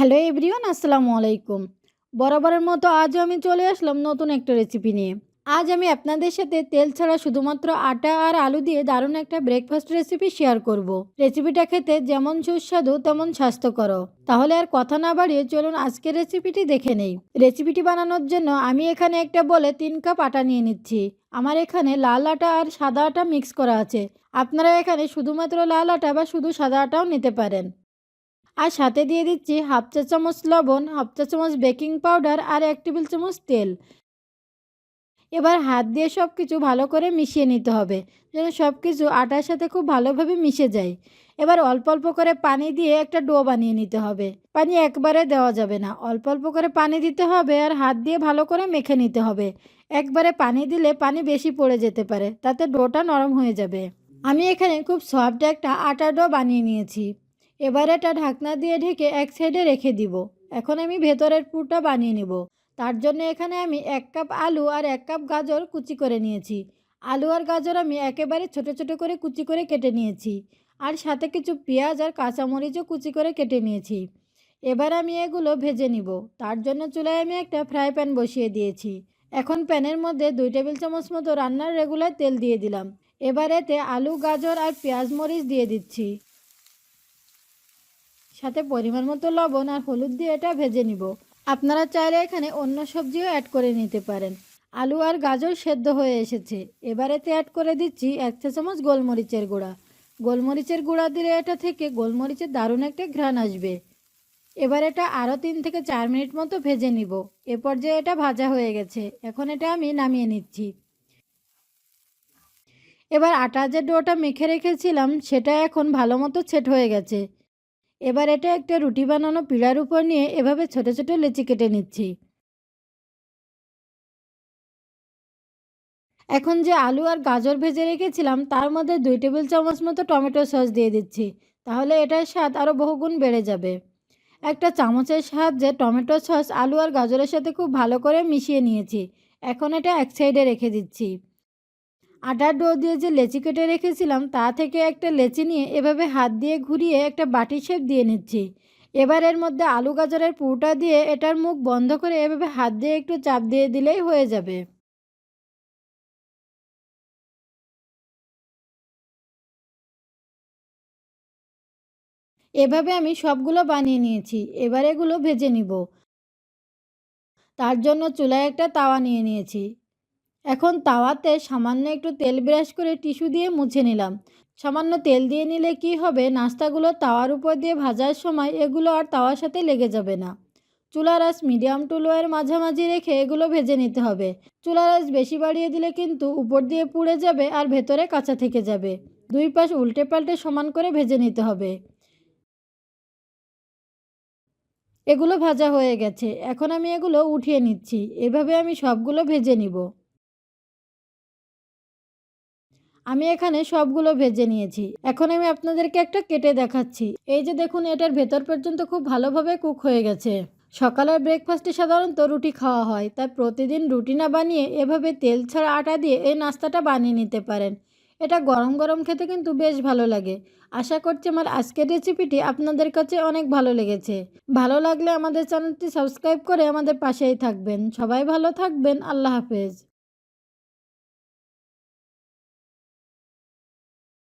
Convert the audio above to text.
Hello everyone আসসালামু আলাইকুম। বরাবরের মতো আজও আমি চলে আসলাম নতুন একটা রেসিপি নিয়ে। আজ আমি আপনাদের সাথে তেল ছাড়া শুধুমাত্র আটা আর আলু দিয়ে দারুণ একটা ব্রেকফাস্ট রেসিপি শেয়ার করব। রেসিপিটা খেতে যেমন সুস্বাদু, তেমন স্বাস্থ্যকর তাহলে আর কথা না বাড়িয়ে চলুন আজকের রেসিপিটি দেখে নেই। রেসিপিটি বানানোর জন্য আমি এখানে একটা বলে তিন কাপ আটা নিয়ে নিচ্ছি। আমার এখানে লাল আটা আর সাদা আটা মিক্স করা আছে। আপনারা এখানে শুধুমাত্র লাল আটা বা শুধু সাদা আটাও নিতে পারেন। আর সাথে দিয়ে দিচ্ছি হাফ চা চামচ লবণ, হাফ চা চামচ বেকিং পাউডার আর এক টেবিল চামচ তেল। এবার হাত দিয়ে সব কিছু ভালো করে মিশিয়ে নিতে হবে, যেন সব কিছু আটার সাথে খুব ভালোভাবে মিশে যায়। এবার অল্প অল্প করে পানি দিয়ে একটা ডো বানিয়ে নিতে হবে। পানি একবারে দেওয়া যাবে না। অল্প অল্প করে পানি দিতে হবে আর হাত দিয়ে ভালো করে মেখে নিতে হবে। একবারে পানি দিলে পানি বেশি পড়ে যেতে পারে, তাতে ডোটা নরম হয়ে যাবে। আমি এখানে খুব সফট একটা আটা ডো বানিয়ে নিয়েছি। এবার এটা ঢাকনা দিয়ে ঢেকে এক সাইডে রেখে দিব। এখন আমি ভেতরের পুরটা বানিয়ে নিব। তার জন্য এখানে আমি এক কাপ আলু আর এক কাপ গাজর কুচি করে নিয়েছি। আলু আর গাজর আমি একেবারে ছোট ছোট করে কুচি করে কেটে নিয়েছি আর সাথে কিছু পেঁয়াজ আর কাঁচামরিচও কুচি করে কেটে নিয়েছি। এবার আমি এগুলো ভেজে নিব। তার জন্য চুলায় আমি একটা ফ্রাই প্যান বসিয়ে দিয়েছি। এখন প্যানের মধ্যে দুই টেবিল চামচ মতো রান্নার রেগুলার তেল দিয়ে দিলাম। এবার এতে আলু, গাজর আর পেঁয়াজ মরিচ দিয়ে দিচ্ছি। সাথে পরিমাণ মতো লবণ আর হলুদ দিয়ে এটা ভেজে নিব। আপনারা চাইলে এখানে অন্য সবজিও অ্যাড করে নিতে পারেন। আলু আর গাজর সেদ্ধ হয়ে এসেছে। এবার এতে অ্যাড করে দিচ্ছি এক চা চামচ গোলমরিচের গুঁড়া। গোলমরিচের গুঁড়া দিলে এটা থেকে গোলমরিচের দারুণ একটা ঘ্রাণ আসবে। এবার এটা আরও তিন থেকে চার মিনিট মতো ভেজে নিব। এ পর্যায়ে এটা ভাজা হয়ে গেছে। এখন এটা আমি নামিয়ে নিচ্ছি। এবার আটা যে ডোটা মেখে রেখেছিলাম, সেটা এখন ভালো মতো ছেট হয়ে গেছে। এবার এটা একটা রুটি বানানো পিড়ার উপর নিয়ে এভাবে ছোট ছোট লেচি কেটে নিচ্ছি। এখন যে আলু আর গাজর ভেজে রেখেছিলাম, তার মধ্যে দুই টেবিল চামচ মতো টমেটো সস দিয়ে দিচ্ছি, তাহলে এটার স্বাদ আরও বহুগুণ বেড়ে যাবে। একটা চামচের সাহায্যে টমেটো সস, আলু আর গাজরের সাথে খুব ভালো করে মিশিয়ে নিয়েছি, এখন এটা এক সাইডে রেখে দিচ্ছি। আটার ডো দিয়ে যে লেচি কেটে রেখেছিলাম, তা থেকে একটা লেচি নিয়ে এভাবে হাত দিয়ে ঘুরিয়ে একটা বাটি শেপ দিয়ে নিচ্ছি। এবার এর মধ্যে আলু গাজরের পুরোটা দিয়ে এটার মুখ বন্ধ করে এভাবে হাত দিয়ে একটু চাপ দিয়ে দিলেই হয়ে যাবে। এভাবে আমি সবগুলো বানিয়ে নিয়েছি, এবার এগুলো ভেজে নিব। তার জন্য চুলায় একটা তাওয়া নিয়ে নিয়েছি। এখন তাওয়াতে সামান্য একটু তেল ব্রাশ করে টিস্যু দিয়ে মুছে নিলাম। সামান্য তেল দিয়ে নিলে কি হবে? নাস্তাগুলো তাওয়ার উপর দিয়ে ভাজার সময় এগুলো আর তাওয়ার সাথে লেগে যাবে না। চুলার আঁচ মিডিয়াম টু লোয়ের মাঝামাঝি রেখে এগুলো ভেজে নিতে হবে। চুলার আঁচ বেশি বাড়িয়ে দিলে কিন্তু উপর দিয়ে পুড়ে যাবে আর ভেতরে কাঁচা থেকে যাবে। দুই পাশ উল্টে পাল্টে সমান করে ভেজে নিতে হবে। এগুলো ভাজা হয়ে গেছে। এখন আমি এগুলো উঠিয়ে নিচ্ছি। এভাবে আমি সবগুলো ভেজে নিব। আমি এখানে সবগুলো ভেজে নিয়েছি। এখন আমি আপনাদেরকে একটা কেটে দেখাচ্ছি। এই যে দেখুন, এটার ভেতর পর্যন্ত খুব ভালোভাবে কুক হয়ে গেছে। সকালের ব্রেকফাস্টে সাধারণত রুটি খাওয়া হয়, তাই প্রতিদিন রুটি না বানিয়ে এভাবে তেল ছাড়া আটা দিয়ে এই নাস্তাটা বানিয়ে নিতে পারেন। এটা গরম গরম খেতে কিন্তু বেশ ভালো লাগে। আশা করছি আমার আজকের রেসিপিটি আপনাদের কাছে অনেক ভালো লেগেছে। ভালো লাগলে আমাদের চ্যানেলটি সাবস্ক্রাইব করে আমাদের পাশেই থাকবেন। সবাই ভালো থাকবেন। আল্লাহ হাফেজ।